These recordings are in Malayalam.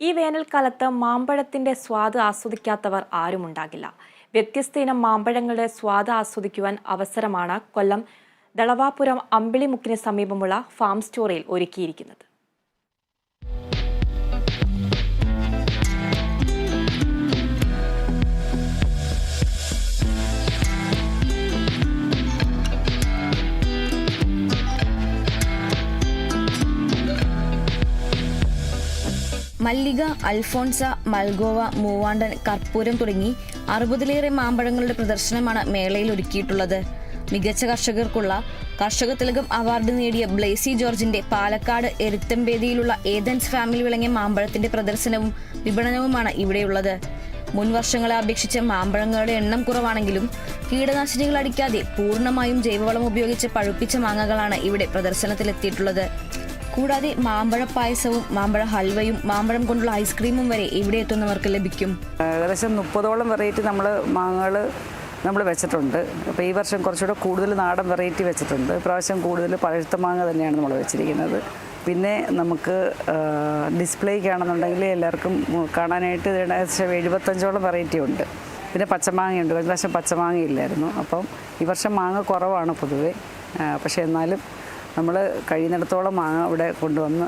ഈ വേനൽക്കാലത്ത് മാമ്പഴത്തിന്റെ സ്വാദ് ആസ്വദിക്കാത്തവർ ആരുമുണ്ടാകില്ല വ്യത്യസ്ത ഇനം മാമ്പഴങ്ങളുടെ സ്വാദ് ആസ്വദിക്കുവാൻ അവസരമാണ് കൊല്ലം ദളവാപുരം അമ്പിളിമുക്കിന് സമീപമുള്ള ഫാം സ്റ്റോറിൽ ഒരുക്കിയിരിക്കുന്നത്. മല്ലിക അൽഫോൺസ മൽഗോവ മൂവാണ്ടൻ കർപ്പൂരം തുടങ്ങി അറുപതിലേറെ മാമ്പഴങ്ങളുടെ പ്രദർശനമാണ് മേളയിൽ ഒരുക്കിയിട്ടുള്ളത്. മികച്ച കർഷകർക്കുള്ള കർഷക തിലകം അവാർഡ് നേടിയ ബ്ലേസി ജോർജിന്റെ പാലക്കാട് എരുത്തമ്പേദിയിലുള്ള ഏതൻസ് ഫാമിലി വിളങ്ങിയ മാമ്പഴത്തിന്റെ പ്രദർശനവും വിപണനവുമാണ് ഇവിടെയുള്ളത്. മുൻ വർഷങ്ങളെ അപേക്ഷിച്ച് മാമ്പഴങ്ങളുടെ എണ്ണം കുറവാണെങ്കിലും കീടനാശിനികൾ അടിക്കാതെ പൂർണമായും ജൈവവളം ഉപയോഗിച്ച് പഴുപ്പിച്ച മാങ്ങകളാണ് ഇവിടെ പ്രദർശനത്തിലെത്തിയിട്ടുള്ളത്. കൂടാതെ മാമ്പഴ പായസവും മാമ്പഴ ഹൽവയും മാമ്പഴം കൊണ്ടുള്ള ഐസ്ക്രീമും വരെ ഇവിടെ എത്തുന്നവർക്ക് ലഭിക്കും. ഏകദേശം മുപ്പതോളം വെറൈറ്റി നമ്മൾ മാങ്ങകൾ നമ്മൾ വെച്ചിട്ടുണ്ട്. അപ്പോൾ ഈ വർഷം കുറച്ചുകൂടെ കൂടുതൽ നാടൻ വെറൈറ്റി വെച്ചിട്ടുണ്ട്. ഇപ്രാവശ്യം കൂടുതൽ പഴുത്ത മാങ്ങ തന്നെയാണ് നമ്മൾ വെച്ചിരിക്കുന്നത്. പിന്നെ നമുക്ക് ഡിസ്പ്ലേക്കാണെന്നുണ്ടെങ്കിൽ എല്ലാവർക്കും കാണാനായിട്ട് ഏകദേശം എഴുപത്തഞ്ചോളം വെറൈറ്റി ഉണ്ട്. പിന്നെ പച്ചമാങ്ങയുണ്ട്. കഴിഞ്ഞ പ്രാവശ്യം പച്ചമാങ്ങ ഇല്ലായിരുന്നു. അപ്പം ഈ വർഷം മാങ്ങ കുറവാണ് പൊതുവേ. പക്ഷേ എന്നാലും നമ്മൾ കഴിയുന്നിടത്തോളം മാങ്ങ ഇവിടെ കൊണ്ടുവന്ന്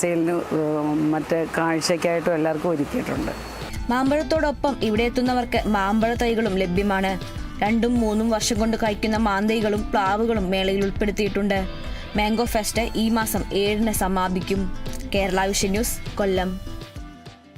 സെയിലിന് മറ്റേ കാഴ്ചയ്ക്കായിട്ടും എല്ലാവർക്കും ഒരുക്കിയിട്ടുണ്ട്. മാമ്പഴത്തോടൊപ്പം ഇവിടെ എത്തുന്നവർക്ക് മാമ്പഴ തൈകളും ലഭ്യമാണ്. രണ്ടും മൂന്നും വർഷം കൊണ്ട് കഴിക്കുന്ന മാന്തൈകളും പ്ലാവുകളും മേളയിൽ ഉൾപ്പെടുത്തിയിട്ടുണ്ട്. മാംഗോ ഫെസ്റ്റ് ഈ മാസം ഏഴിന് സമാപിക്കും. Kerala vision news Kollam.